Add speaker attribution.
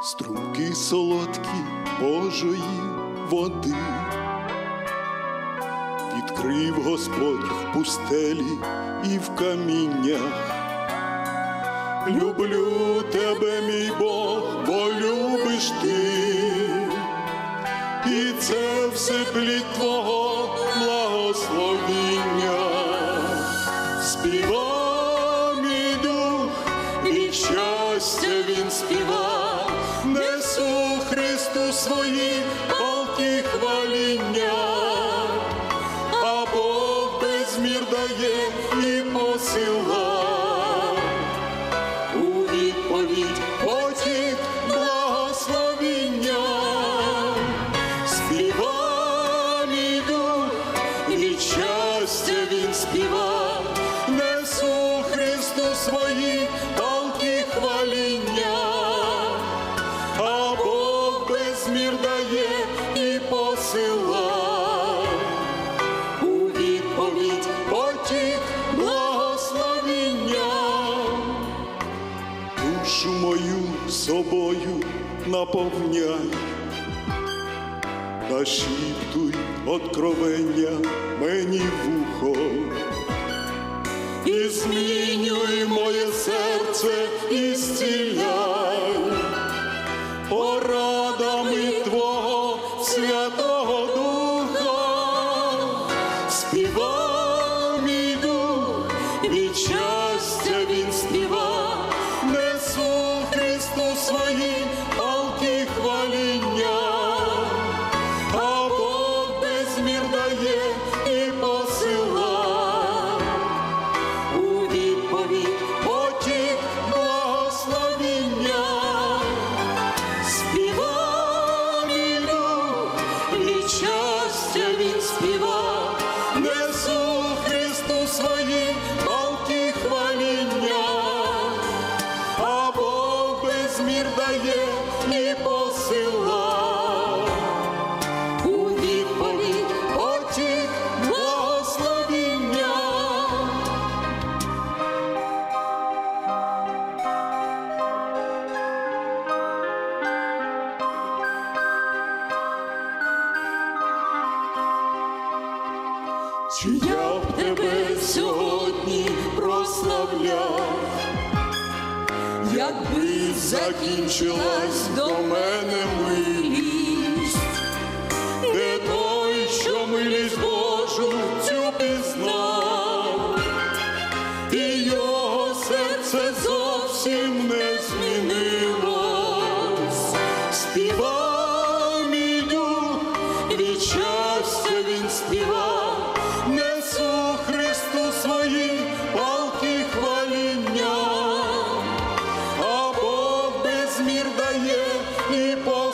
Speaker 1: струмки солодкі Божої води. Відкрив Господь в пустелі і в каміннях. Люблю тебе, мій Бог, бо любиш ти, і це все плід Твого благословіння. Співа мій дух, від щастя він співа, несу Христу свої палки хваління, а Бог безмір дає і посила. У відповідь потік благословіння, співа мій дух, від щастя він співа, собою наповняй, та шіптуй откровення мені в ухо, і змінюй моє серце і зціляй порадами щастя він співа, Чи я б тебе сьогодні прославляв, якби закінчилась до мене милість, і посила.